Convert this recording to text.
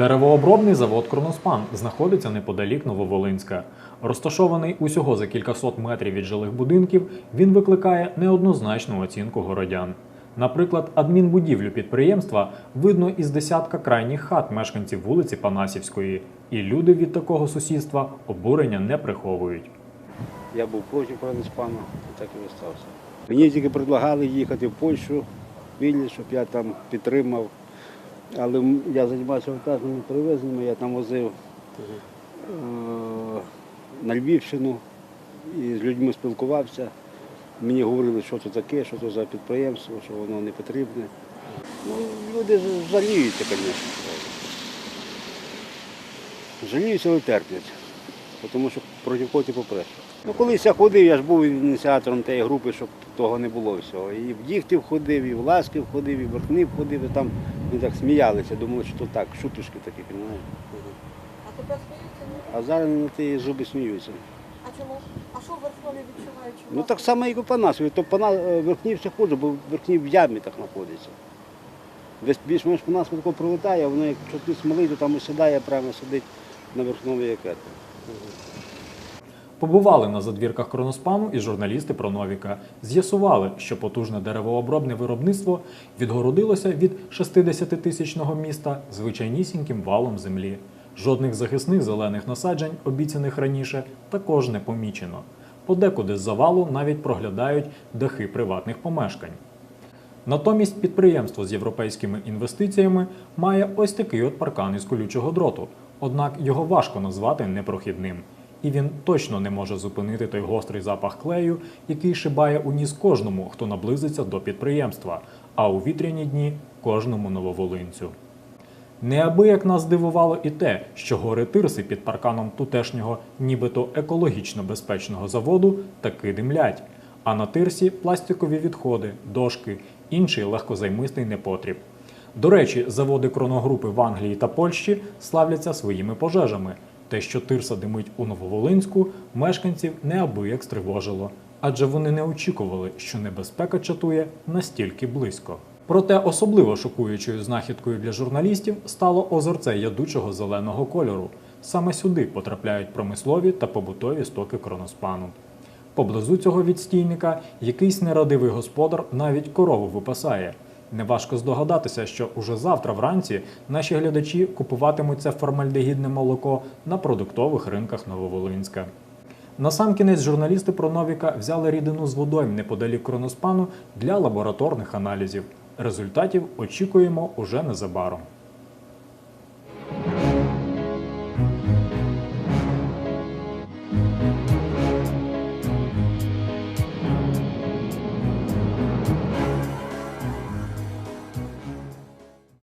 Деревообробний завод Кроноспан знаходиться неподалік Нововолинська. Розташований усього за кількасот метрів від жилих будинків, він викликає неоднозначну оцінку городян. Наприклад, адмінбудівлю підприємства видно із десятка крайніх хат мешканців вулиці Панасівської, і люди від такого сусідства обурення не приховують. Я був проти Кроноспану, і так і остався. Мені тільки предлагали їхати в Польщу, Вільні, щоб я там підтримав. Але я займався вантажними перевезеннями, я там возив е- на Львівщину і з людьми спілкувався. Мені говорили, що це таке, що це за підприємство, що воно не потрібне. Ну, люди жаліються, звісно. Жаліються, але терплять, тому що проти кого ти попреш. Ну, колись я ходив, я ж був ініціатором тієї групи, щоб того не було всього. І в Дігтів ходив, і в Ласків ходив, і в Верхнив ходив, і там ми так сміялися, думали, що то так, шуточки такі, розумієш. А тепер сміються? А зараз на ті зуби сміються. А чому? А що в Верхові відчувають? Ну так само, як і по нас. То по нас е, Верхнів ходжу, бо Верхнів в ямі так знаходиться. Десь більш-менш по нас тако пролетає, воно як чорти смоли, то там сідає, прямо сидить на верхновій якеті. Побували на задвірках Кроноспану і журналісти про Новіка. З'ясували, що потужне деревообробне виробництво відгородилося від 60-тисячного міста звичайнісіньким валом землі. Жодних захисних зелених насаджень, обіцяних раніше, також не помічено. Подекуди з завалу навіть проглядають дахи приватних помешкань. Натомість підприємство з європейськими інвестиціями має ось такий от паркан із колючого дроту. Однак його важко назвати непрохідним. І він точно не може зупинити той гострий запах клею, який шибає у ніс кожному, хто наблизиться до підприємства, а у вітряні дні кожному нововолинцю. Неабияк нас здивувало і те, що гори тирси під парканом тутешнього, нібито екологічно безпечного заводу таки димлять. А на тирсі пластикові відходи, дошки, інший легкозаймистий непотріб. До речі, заводи кроногрупи в Англії та Польщі славляться своїми пожежами. Те, що тирса димить у Нововолинську, мешканців неабияк стривожило, адже вони не очікували, що небезпека чатує настільки близько. Проте особливо шокуючою знахідкою для журналістів стало озерце ядучого зеленого кольору. Саме сюди потрапляють промислові та побутові стоки кроноспану. Поблизу цього відстійника якийсь нерадивий господар навіть корову випасає. Неважко здогадатися, що уже завтра вранці наші глядачі купуватимуть це формальдегідне молоко на продуктових ринках Нововолинська. Насамкінець журналісти про Новіка взяли рідину з водойм неподалік кроноспану для лабораторних аналізів. Результатів очікуємо уже незабаром.